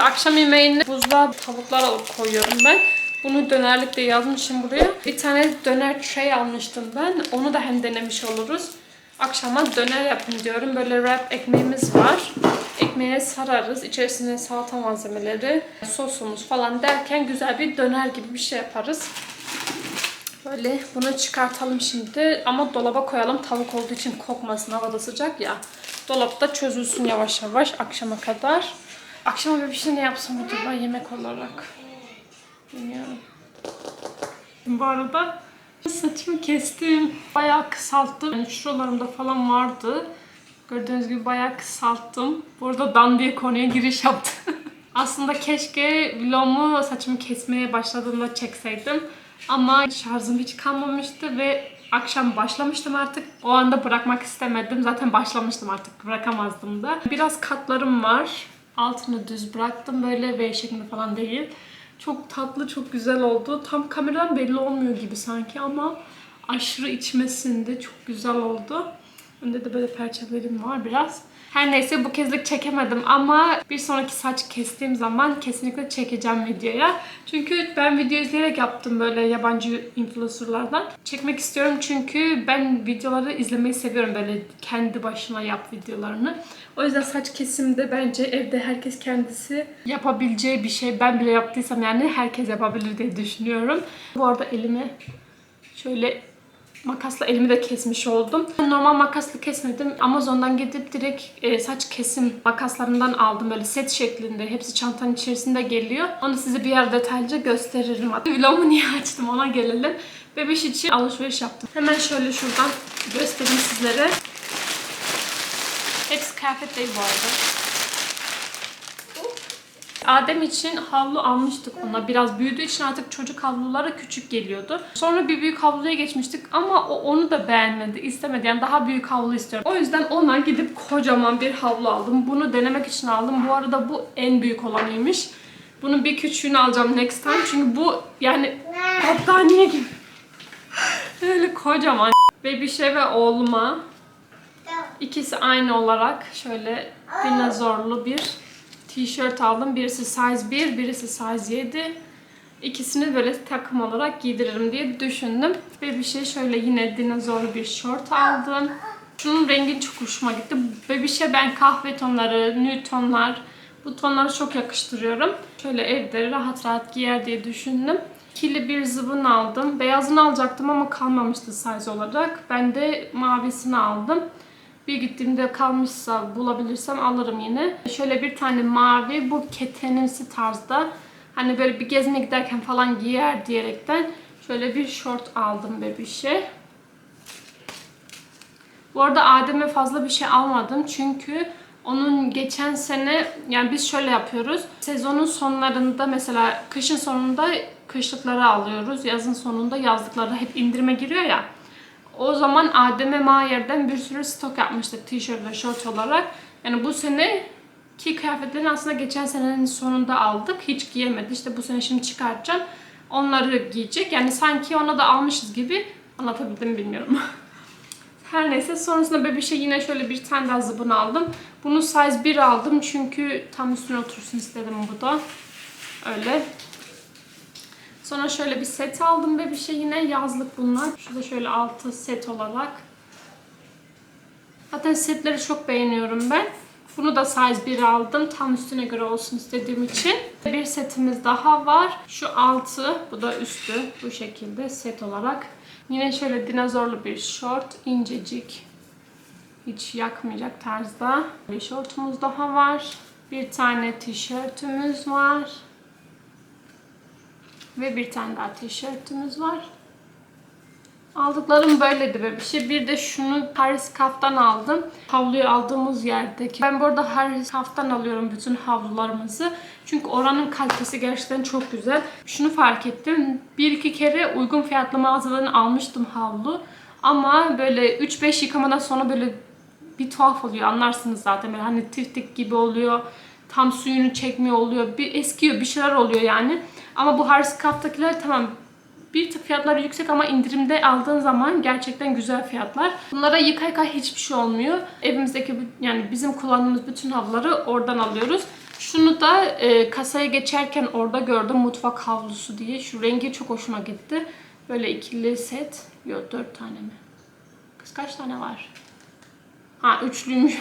Akşam yemeğini buzluğa tavuklar alıp koyuyorum ben. Bunu dönerlik de yazmışım buraya. Bir tane döner tray almıştım ben. Onu da hem denemiş oluruz. Akşama döner yapın diyorum. Böyle wrap ekmeğimiz var. Ekmeğe sararız. İçerisine salata malzemeleri, sosumuz falan derken güzel bir döner gibi bir şey yaparız. Böyle bunu çıkartalım şimdi ama dolaba koyalım tavuk olduğu için kokmasın havada sıcak ya. Dolapta çözülsün yavaş yavaş akşama kadar. Akşama bir şey ne yapsam acaba yemek olarak? Bilmiyorum. Bu arada saçımı kestim. Bayağı kısalttım. Yani şuralarımda falan vardı. Gördüğünüz gibi bayağı kısalttım. Burada dan diye konuya giriş yaptım. Aslında keşke vlogumu saçımı kesmeye başladığımda çekseydim. Ama şarjım hiç kalmamıştı ve akşam başlamıştım artık. O anda bırakmak istemedim. Zaten başlamıştım artık. Bırakamazdım da. Biraz katlarım var. Altını düz bıraktım. Böyle V şeklinde falan değil. Çok tatlı, çok güzel oldu. Tam kameradan belli olmuyor gibi sanki ama aşırı içmesinde çok güzel oldu. Önde de böyle perçemlerim var biraz. Her neyse bu kezlik çekemedim ama bir sonraki saç kestiğim zaman kesinlikle çekeceğim videoya. Çünkü ben video izleyerek yaptım böyle yabancı influencerlardan. Çekmek istiyorum çünkü ben videoları izlemeyi seviyorum böyle kendi başına yap videolarını. O yüzden saç kesimde bence evde herkes kendisi yapabileceği bir şey. Ben bile yaptıysam yani herkes yapabilir diye düşünüyorum. Bu arada elimi şöyle Makasla elimi de kesmiş oldum. Normal makasla kesmedim. Amazon'dan gidip direkt e, saç kesim makaslarından aldım. Böyle set şeklinde. Hepsi çantanın içerisinde geliyor. Onu size bir yer detaylıca gösteririm. Vlogumu niye açtım ona gelelim. Bebiş için alışveriş yaptım. Hemen şöyle şuradan göstereyim sizlere. Hepsi kıyafet değil bu arada. Adem için havlu almıştık ona. Biraz büyüdüğü için artık çocuk havluları küçük geliyordu. Sonra bir büyük havluya geçmiştik ama o onu da beğenmedi, istemedi. Yani daha büyük havlu istiyorum. O yüzden ona gidip kocaman bir havlu aldım. Bunu denemek için aldım. Bu arada bu en büyük olanıymış. Bunun bir küçüğünü alacağım next time. Çünkü bu yani battaniye gibi. Öyle kocaman. Bebişe ve oğluma ikisi aynı olarak şöyle dinozorlu bir tişört aldım. Birisi size 1, birisi size 7. İkisini böyle takım olarak giydiririm diye düşündüm. Ve bir şey şöyle yine dinozorlu bir şort aldım. Şunun rengi çok hoşuma gitti. Ve bir şey ben kahve tonları, nude tonlar, bu tonları çok yakıştırıyorum. Şöyle evde rahat rahat giyer diye düşündüm. Kirli bir zıbın aldım. Beyazını alacaktım ama kalmamıştı size olarak. Ben de mavisini aldım. Bir gittiğimde kalmışsa bulabilirsem alırım yine. Şöyle bir tane mavi bu ketenimsi tarzda. Hani böyle bir gezmeye giderken falan giyer diyerekten şöyle bir şort aldım bebişe. Bu arada Adem'e fazla bir şey almadım çünkü onun geçen sene yani biz şöyle yapıyoruz. Sezonun sonlarında mesela kışın sonunda kışlıkları alıyoruz. Yazın sonunda yazlıkları hep indirime giriyor ya. O zaman Adem'e Mayer'den bir sürü stok yapmıştık tişört ve şort olarak. Yani bu sene ki kıyafetlerini aslında geçen senenin sonunda aldık. Hiç giyemedi. İşte bu sene şimdi çıkartacağım. Onları giyecek. Yani sanki ona da almışız gibi. Anlatabildim mi bilmiyorum. Her neyse sonrasında bebişe yine şöyle bir tane daha zıbın aldım. Bunu size 1 aldım çünkü tam üstüne otursun istedim bu da. Öyle. Sonra şöyle bir set aldım bebişe yine yazlık bunlar. Şurada şöyle altı set olarak. Zaten setleri çok beğeniyorum ben. Bunu da size 1 aldım. Tam üstüne göre olsun istediğim için. Bir setimiz daha var. Şu altı, bu da üstü. Bu şekilde set olarak. Yine şöyle dinozorlu bir şort. incecik. Hiç yakmayacak tarzda. Bir şortumuz daha var. Bir tane tişörtümüz var. Ve bir tane daha tişörtümüz var. Aldıklarım böyleydi bebişi. Bir de şunu Paris Kaf'tan aldım. Havluyu aldığımız yerdeki. Ben burada Paris Kaf'tan alıyorum bütün havlularımızı. Çünkü oranın kalitesi gerçekten çok güzel. Şunu fark ettim. Bir iki kere uygun fiyatlı mağazalarını almıştım havlu. Ama böyle 3-5 yıkamadan sonra böyle bir tuhaf oluyor. Anlarsınız zaten. Böyle hani tiftik gibi oluyor. Tam suyunu çekmiyor oluyor. Bir eskiyor. Bir şeyler oluyor yani. Ama bu Harris Craft'takiler tamam bir tık fiyatları yüksek ama indirimde aldığın zaman gerçekten güzel fiyatlar. Bunlara yıka yıka hiçbir şey olmuyor. Evimizdeki yani bizim kullandığımız bütün havluları oradan alıyoruz. Şunu da e, kasaya geçerken orada gördüm mutfak havlusu diye. Şu rengi çok hoşuma gitti. Böyle ikili set. Yok dört tane mi? Kız kaç tane var? Ha üçlüymüş.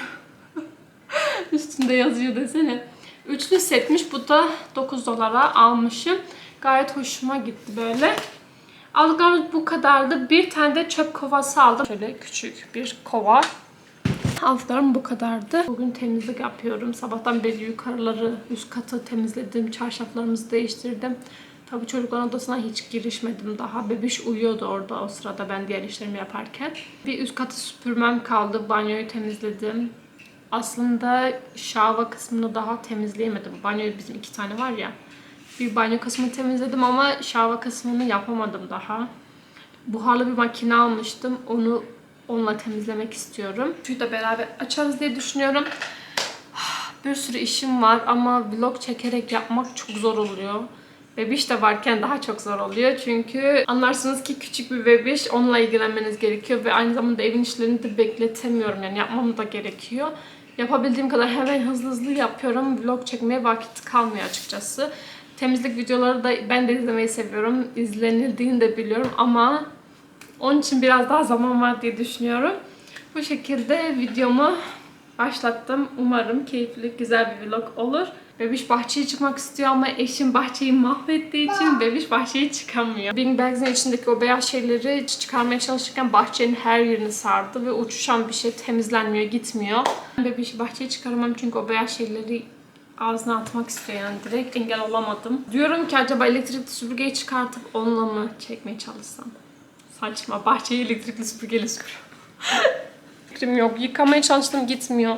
Üstünde yazıyor desene. Üçlü setmiş. Bu da 9 dolara almışım. Gayet hoşuma gitti böyle. Aldıklarımız bu kadardı. Bir tane de çöp kovası aldım. Şöyle küçük bir kova. Aldıklarım bu kadardı. Bugün temizlik yapıyorum. Sabahtan beri yukarıları, üst katı temizledim. Çarşaflarımızı değiştirdim. Tabii çocukların odasına hiç girişmedim daha. Bebiş uyuyordu orada o sırada ben diğer işlerimi yaparken. Bir üst katı süpürmem kaldı. Banyoyu temizledim. Aslında şava kısmını daha temizleyemedim. Banyoyu bizim iki tane var ya. Bir banyo kısmını temizledim ama şava kısmını yapamadım daha. Buharlı bir makine almıştım. Onu onunla temizlemek istiyorum. Suyu da beraber açarız diye düşünüyorum. Bir sürü işim var ama vlog çekerek yapmak çok zor oluyor. Bebiş de varken daha çok zor oluyor. Çünkü anlarsınız ki küçük bir bebiş onunla ilgilenmeniz gerekiyor ve aynı zamanda evin işlerini de bekletemiyorum. Yani yapmam da gerekiyor. Yapabildiğim kadar hemen hızlı hızlı yapıyorum. Vlog çekmeye vakit kalmıyor açıkçası. Temizlik videoları da ben de izlemeyi seviyorum. İzlenildiğini de biliyorum ama onun için biraz daha zaman var diye düşünüyorum. Bu şekilde videomu başlattım. Umarım keyifli, güzel bir vlog olur. Bebiş bahçeye çıkmak istiyor ama eşim bahçeyi mahvettiği için bebiş bahçeye çıkamıyor. Being Bags'in içindeki o beyaz şeyleri çıkarmaya çalışırken bahçenin her yerini sardı ve uçuşan bir şey temizlenmiyor, gitmiyor. Bebişi bahçeye çıkaramam çünkü o beyaz şeyleri ağzına atmak istiyor yani direkt engel olamadım. Diyorum ki acaba elektrikli süpürgeyi çıkartıp onunla mı çekmeye çalışsam? Saçma. Bahçeyi elektrikli süpürgeyle süpür. Fikrim yok. Yıkamaya çalıştım gitmiyor.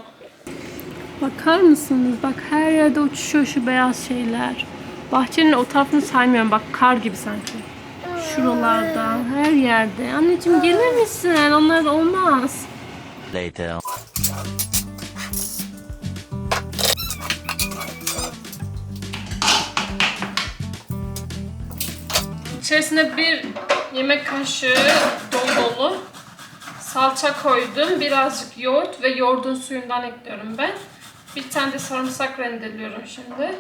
Bakar mısınız? Bak her yerde uçuşuyor şu beyaz şeyler. Bahçenin o tarafını saymıyorum. Bak kar gibi sanki. Şuralarda, her yerde. Anneciğim gelir misin? Onlar da olmaz. Later. İçerisine bir yemek kaşığı dolu dolu salça koydum. Birazcık yoğurt ve yoğurdun suyundan ekliyorum ben. Bir tane de sarımsak rendeliyorum şimdi.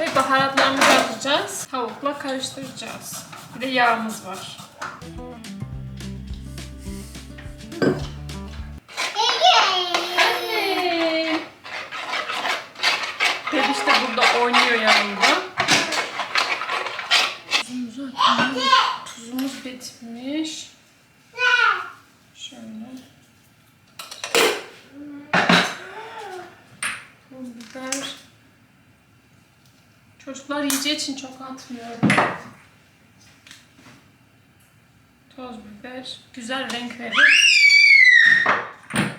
Ve baharatlarımızı atacağız. Tavukla karıştıracağız. Bir de yağımız var. Hey. Bebiş de burada oynuyor yanımda. Tuzumuz bitmiş. Şöyle. Pul biber. Çocuklar yiyeceği için çok atmıyorum. Toz biber. Güzel renk verir.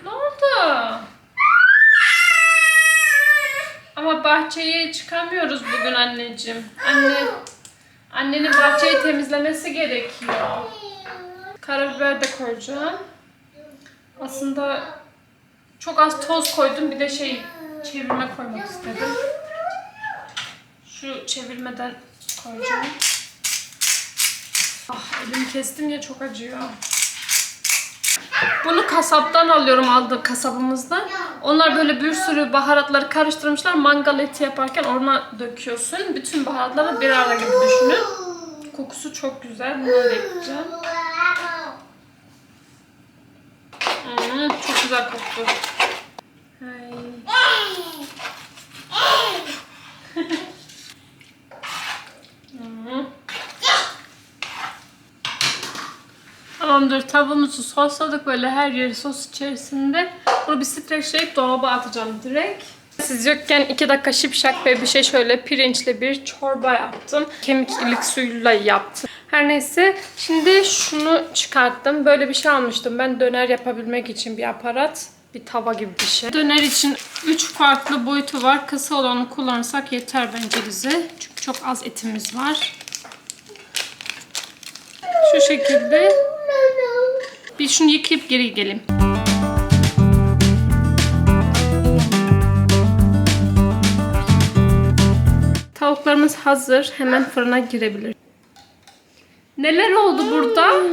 Ne oldu? Ama bahçeye çıkamıyoruz bugün anneciğim. Anne, annenin bahçeyi temizlemesi gerekiyor. Karabiber de koyacağım. Aslında çok az toz koydum. Bir de şey çevirme koymak istedim. Şu çevirmeden koyacağım. Ah elimi kestim ya çok acıyor. Bunu kasaptan alıyorum aldığı kasabımızdan. Onlar böyle bir sürü baharatları karıştırmışlar. Mangal eti yaparken ona döküyorsun. Bütün baharatları bir arada gibi düşünün. Kokusu çok güzel. Bunları da ekleyeceğim. Hmm, çok güzel koktu. Hay. Hmm. Tamamdır. Tavuğumuzu sosladık böyle her yeri sos içerisinde. Bunu bir streçleyip dolaba atacağım direkt. Siz yokken 2 dakika şipşak ve bir şey şöyle pirinçli bir çorba yaptım. Kemik ilik suyuyla yaptım. Her neyse şimdi şunu çıkarttım. Böyle bir şey almıştım ben döner yapabilmek için bir aparat. Bir tava gibi bir şey. Döner için 3 farklı boyutu var. Kısa olanı kullanırsak yeter bence bize. Çünkü çok az etimiz var. Şu şekilde. Bir şunu yıkayıp geri geleyim. Tavuklarımız hazır. Hemen fırına girebilir. Neler oldu burada?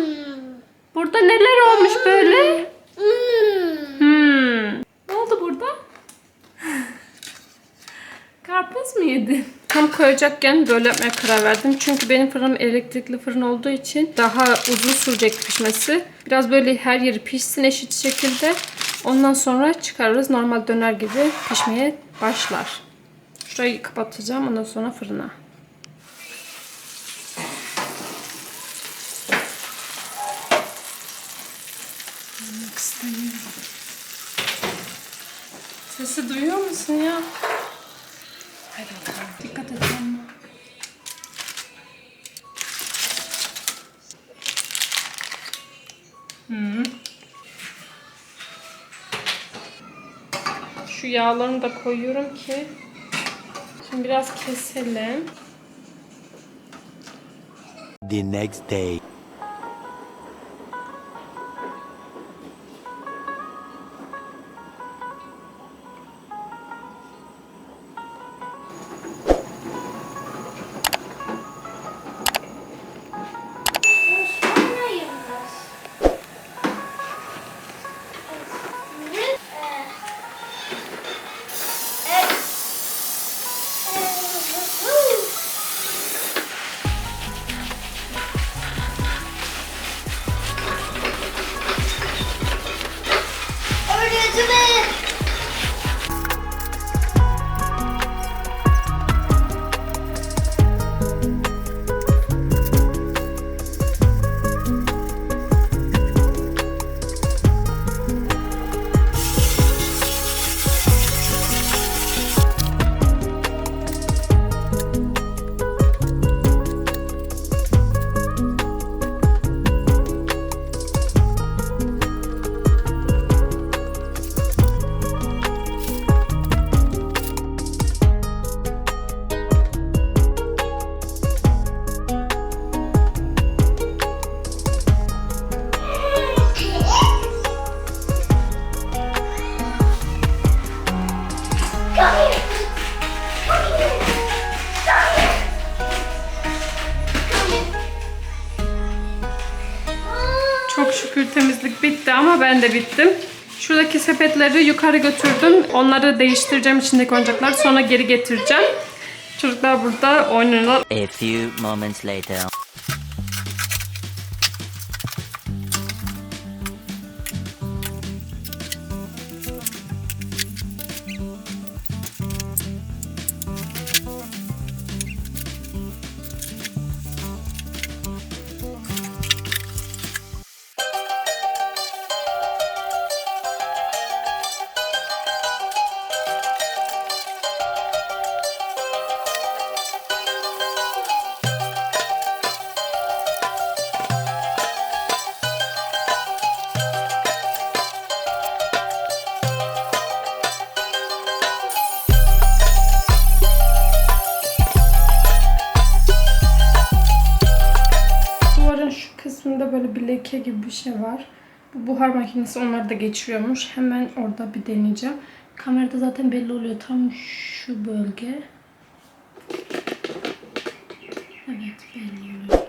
Burada neler olmuş böyle? Hmm. Ne oldu burada? az mı yedin? Tam koyacakken böyle yapmaya karar verdim. Çünkü benim fırınım elektrikli fırın olduğu için daha uzun sürecek pişmesi. Biraz böyle her yeri pişsin eşit şekilde. Ondan sonra çıkarırız. Normal döner gibi pişmeye başlar. Şurayı kapatacağım. Ondan sonra fırına. Sesi duyuyor musun ya? Haydi Şu yağlarını da koyuyorum ki Şimdi biraz keselim. The next day. Ben de bittim. Şuradaki sepetleri yukarı götürdüm. Onları değiştireceğim içindeki oyuncakları. Sonra geri getireceğim. Çocuklar burada oynuyorlar. A few moments later. Şu kısmında böyle bir leke gibi bir şey var. Bu buhar makinesi onları da geçiriyormuş. Hemen orada bir deneyeceğim. Kamerada zaten belli oluyor. Tam şu bölge. Evet belli.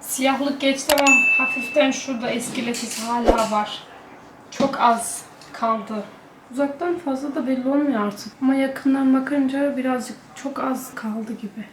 Siyahlık geçti ama hafiften şurada eski lekesi hala var. Çok az kaldı. Uzaktan fazla da belli olmuyor artık. Ama yakından bakınca birazcık çok az kaldı gibi.